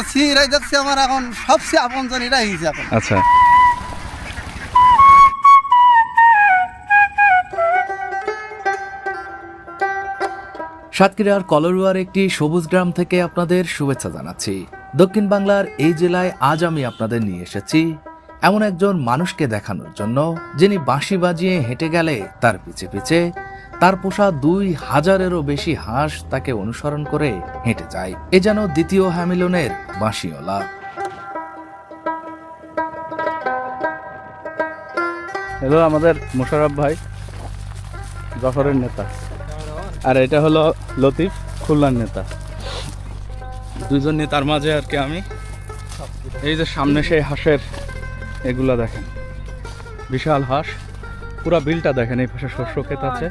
আছি এরাই আমার এখন, সবচেয়ে এরাই হয়েছে এখন। আচ্ছা। সাতক্ষীরার কলরুয়ার একটি সবুজ গ্রাম থেকে আপনাদের শুভেচ্ছা জানাচ্ছি। দক্ষিণ বাংলার এই জেলায় আজ আমি আপনাদের নিয়ে এসেছি এমন একজন মানুষকে দেখানোর জন্য, যিনি বাঁশি বাজিয়ে হেঁটে গেলে তার পিছে পিছে তার পোষা দুই হাজারেরও বেশি হাঁস তাকে অনুসরণ করে হেঁটে যায়। এ যেন দ্বিতীয় হ্যামিলনের বাঁশিওলা। হলো আমাদের মোশারফ ভাই, জফরের নেতা। আর এটা হলো লতিফ, খুলনার নেতা। দুজন নেতার মাঝে আর কি আমি। এই যে সামনে সেই হাঁসের এগুলা দেখেন। বিশাল হাঁস। পুরা বিলটা দেখেন, এই পাশে শস্য ক্ষেত আছে।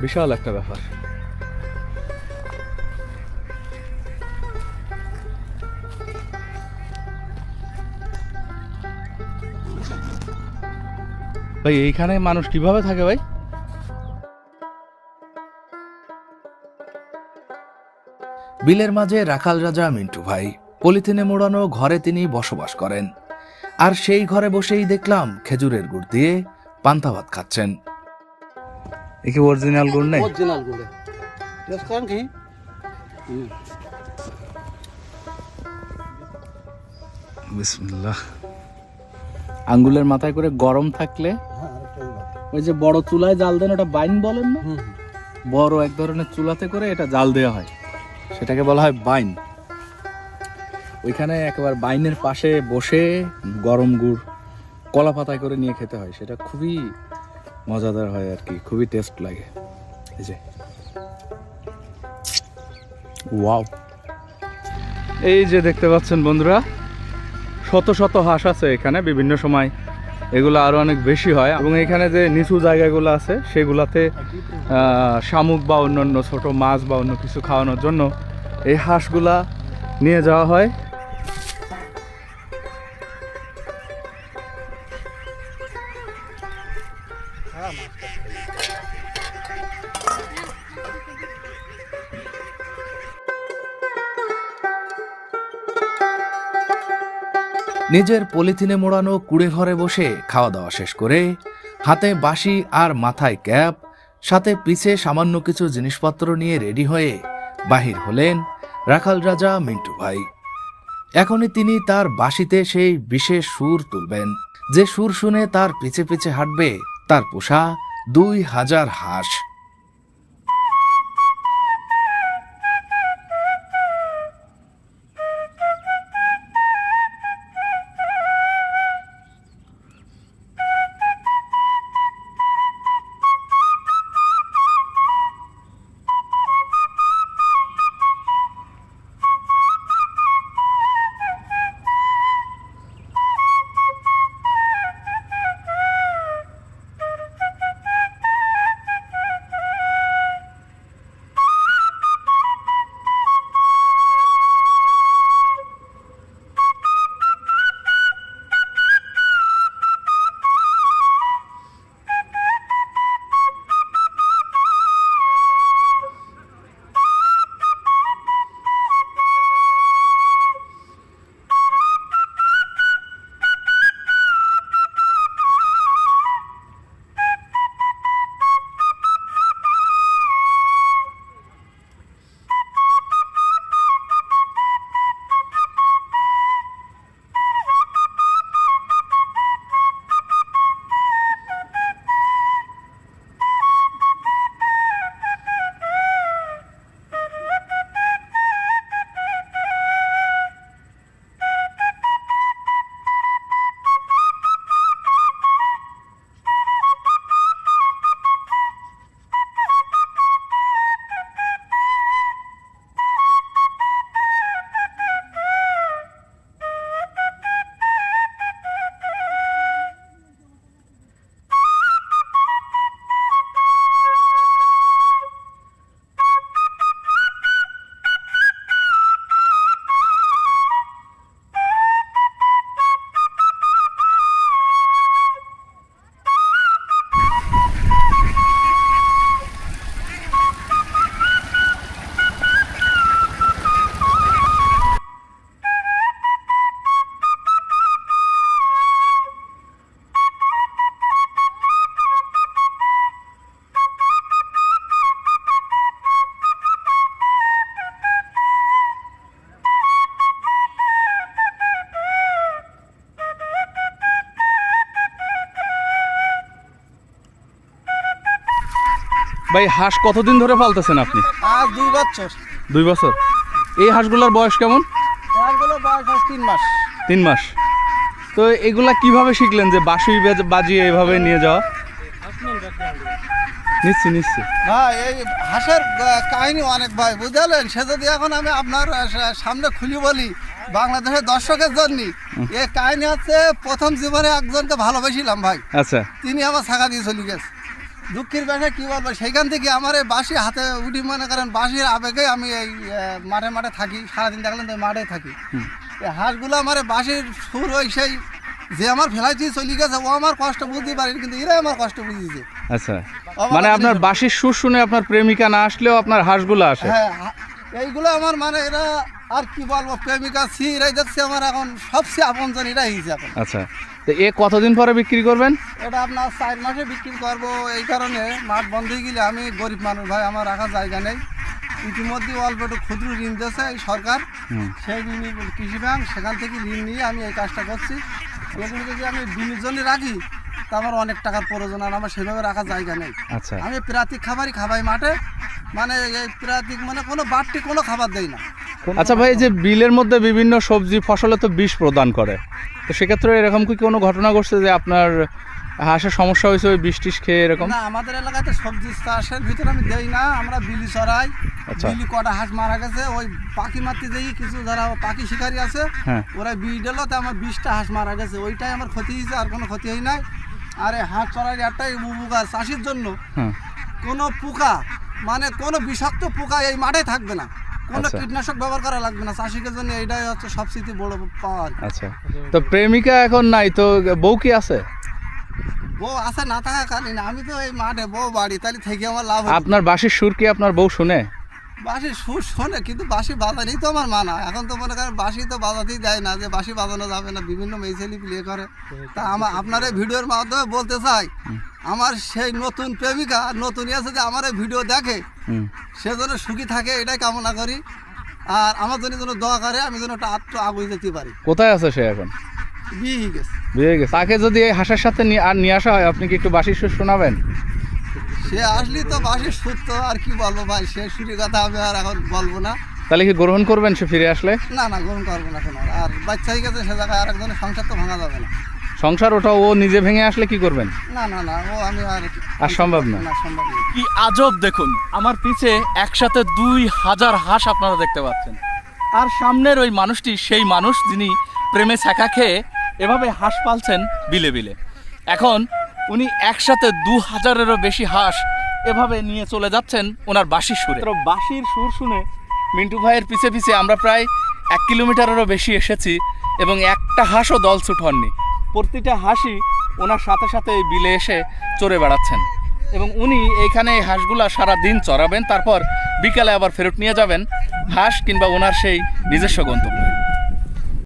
বিশাল একটা ব্যাপার। ভাই, এইখানে মানুষ কীভাবে থাকে ভাই? বিলের মাঝে রাখাল রাজা মিন্টু ভাই, পলিথিনে মোড়ানো ঘরে তিনি বসবাস করেন। আর সেই ঘরে বসেই দেখলাম খেজুরের গুড় দিয়ে পান্তা ভাত খাচ্ছেন। এ কি অরিজিনাল গুড় নেই? অরিজিনাল গুড়ে টেস্ট করেন কি? বিসমিল্লাহ। আঙ্গুলের মাথায় করে গরম থাকলে হ্যাঁ। ওই যে বড় চুলায় জাল দেন ওটা বাইন বলেন না। বড় এক ধরনের চুলাতে করে এটা জাল দেওয়া হয়। সেটাকে বলা হয় বাইন। ওইখানে একেবারে বাইনের পাশে বসে গরম গুড় কলা পাতায় করে নিয়ে খেতে হয়। সেটা খুবই মজাদার হয় আর কি, খুবই টেস্ট লাগে। এই যে। ওয়াও। এই যে দেখতে পাচ্ছেন বন্ধুরা, শত শত হাঁস আছে এখানে, বিভিন্ন সময় এগুলো আরও অনেক বেশি হয়। এবং এখানে যে নিচু জায়গাগুলো আছে, সেগুলাতে শামুক বা অন্যান্য ছোট মাছ বা অন্য কিছু খাওয়ানোর জন্য এই হাঁসগুলা নিয়ে যাওয়া হয়। নিজের পলিথিনে মোড়ানো কুড়ে ঘরে বসে খাওয়া দাওয়া শেষ করে হাতে বাঁশি আর মাথায় ক্যাপ, সাথে পিছে সামান্য কিছু জিনিসপত্র নিয়ে রেডি হয়ে বাহির হলেন রাখাল রাজা মিন্টু ভাই। এখনই তিনি তার বাঁশিতে সেই বিশেষ সুর তুলবেন, যে সুর শুনে তার পিছে পিছে হাঁটবে তার পোষা দুই হাজার হাঁস। ভাই হাঁস কতদিন ধরে পালতেছেন আপনি? আর দুই বছর। দুই বছর। এই হাঁসগুলোর বয়স কেমন? এগুলো বয়স তিন মাস। তিন মাস। তো এগুলা কীভাবে শিখলেন যে বাজ- বাজিয়ে এভাবে নিয়ে যাওয়া? নিচ্ছি নিচ্ছি। হ্যাঁ এই হাঁসের কাহিনী অনেক ভাই বুঝলেন? সে যদি এখন আমি আপনার সামনে খুলি বলি বাংলাদেশের দর্শকের জন্য এই কাহিনী হচ্ছে প্রথম জীবনে একজনকে ভালোবেসিলাম ভাই। আচ্ছা। তিনি আমার শাখা দিয়ে চলে গেছে। দুঃখের বিষয় কী বলব? সেইখান থেকে আমার এই বাঁশি হাতে উঠি মনে করেন বাঁশির আবেগে আমি এই মাঠে মাঠে থাকি সারাদিন দেখলেন তো মাঠে থাকি। এই হাঁসগুলো আমার বাঁশির সুর ওই সেই যে আমার ফেলাই দিয়ে চলে গেছে ও আমার কষ্ট বুঝতে পারেনি কিন্তু এরাই আমার কষ্ট বুঝিয়েছে। আচ্ছা। মানে আপনার বাসির সুর শুনে আপনার প্রেমিকা না আসলেও আপনার হাঁসগুলো আসে? হ্যাঁ এইগুলো আমার মানে এরা আর কি বলব প্রেমিকা সি এরাই দেখছি আমার এখন সবচেয়ে আপনজন এরাই হয়েছে এখন। আচ্ছা। তো এ কতদিন পরে বিক্রি করবেন? এটা আপনার চার মাসে বিক্রি করব এই কারণে মাঠ বন্ধ হয়ে গেলে আমি গরিব মানুষ ভাই আমার রাখার জায়গা নেই। ইতিমধ্যে অল্প একটু ক্ষুদ্র ঋণ দিয়েছে এই সরকার। সেই ঋণ কৃষি ব্যাংক সেখান থেকে ঋণ নিয়ে আমি এই কাজটা করছি। ওগুলো যদি আমি বিনির জন্য রাখি তা আমার অনেক টাকার প্রয়োজন আর আমার সেভাবে রাখার জায়গা নেই। আচ্ছা। আমি প্রাতিক খাবারই খাবাই মাঠে। মানে এই প্রাতিক মানে কোনো বাড়তি কোনো খাবার দেই না। আচ্ছা ভাই যে বিলের মধ্যে বিভিন্ন সবজি ফসলে তো বিষ প্রদান করে। তো সেক্ষেত্রে এরকম কি কোনো ঘটনা ঘটছে যে আপনার হাঁসের সমস্যা হয়েছে ওই বিষ টিস খেয়ে এরকম? না আমাদের এলাকাতে সবজি চাষের ভিতরে আমি দেই না আমরা বিলি চড়াই। আচ্ছা। বিলি কটা হাঁস মারা গেছে ওই পাখি মারতে যেই কিছু যারা পাখি শিকারী আছে হ্যাঁ। ওরা বিষ দিল তো আমার বিশটা হাঁস মারা গেছে। ওইটাই আমার ক্ষতি হয়েছে আর কোনো ক্ষতি হয় নাই। আর এই হাঁস চড়াই একটাই উপকার চাষির জন্য। হ্যাঁ। কোনো পোকা মানে কোনো বিষাক্ত পোকা এই মাঠে থাকবে না। কোনো আচ্ছা। কীটনাশক ব্যবহার করা লাগবে না। চাষিকের জন্য এটাই হচ্ছে সবচেয়ে বড় পাওয়ার। আচ্ছা। তো প্রেমিকা এখন নাই তো বউ কি আছে? বউ আছে না থাকা কালীন আমি তো এই মাঠে বউ বাড়ি তাহলে থেকে আমার লাভ আপনার বাসির সুর কি আপনার বউ শুনে? বাঁশি সুর শোনে কিন্তু বাঁশি বাজানি তো আমার মানা। এখন তো মনে করেন বাঁশি তো বাজাতেই দেয় না যে বাঁশি বাজানো যাবে না বিভিন্ন মেয়েছেলি প্লে করে। তা আমার আপনার এই ভিডিওর মাধ্যমে বলতে চাই আমার সেই নতুন প্রেমিকা নতুন আছে যে আমার এই ভিডিও দেখে সে যেন সুখী থাকে এটাই কামনা করি। আর আমার জন্য যেন দোয়া করে আমি যেন একটা আত্ম আগুয়ে যেতে পারি। কোথায় আছে সে এখন? বিয়ে হয়ে গেছে। বিয়ে হয়ে গেছে। তাকে যদি এই হাঁসের সাথে আর নিয়ে আসা হয় আপনি কি একটু বাসির সুর শোনাবেন? সে আসলি তো সুর তো আর কি বলব ভাই? সে সুরের কথা আমি আর এখন বলব না। তাহলে কি গ্রহণ করবেন সে ফিরে আসলে? না না গ্রহণ করব না কোনো। আর বাচ্চা হয়ে গেছে সে জায়গায় আরেকজনের সংসার তো ভাঙা যাবে না। সংসার ওটা ও নিজে ভেঙে আসলে কি করবেন? না না না ও আমি আর আর সম্ভব না। না সম্ভব না। কি আজব দেখুন আমার পিছে একসাথে দুই হাজার হাঁস আপনারা দেখতে পাচ্ছেন। আর সামনের ওই মানুষটি সেই মানুষ যিনি প্রেমে ছ্যাঁকা খেয়ে এভাবে হাঁস পালছেন বিলে বিলে। এখন উনি একসাথে দু হাজারেরও বেশি হাঁস এভাবে নিয়ে চলে যাচ্ছেন ওনার বাঁশির সুরে। বাঁশির সুর শুনে মিন্টু ভাইয়ের পিছে পিছে আমরা প্রায় এক কিলোমিটারেরও বেশি এসেছি এবং একটা হাঁসও দলছুট হননি। প্রতিটা হাঁসই ওনার সাথে সাথে এই বিলে এসে চড়ে বেড়াচ্ছেন। এবং উনি এইখানে এই হাঁসগুলা সারা দিন চড়াবেন তারপর বিকালে আবার ফেরত নিয়ে যাবেন। হাঁস কিংবা ওনার সেই নিজস্ব গন্তব্যে।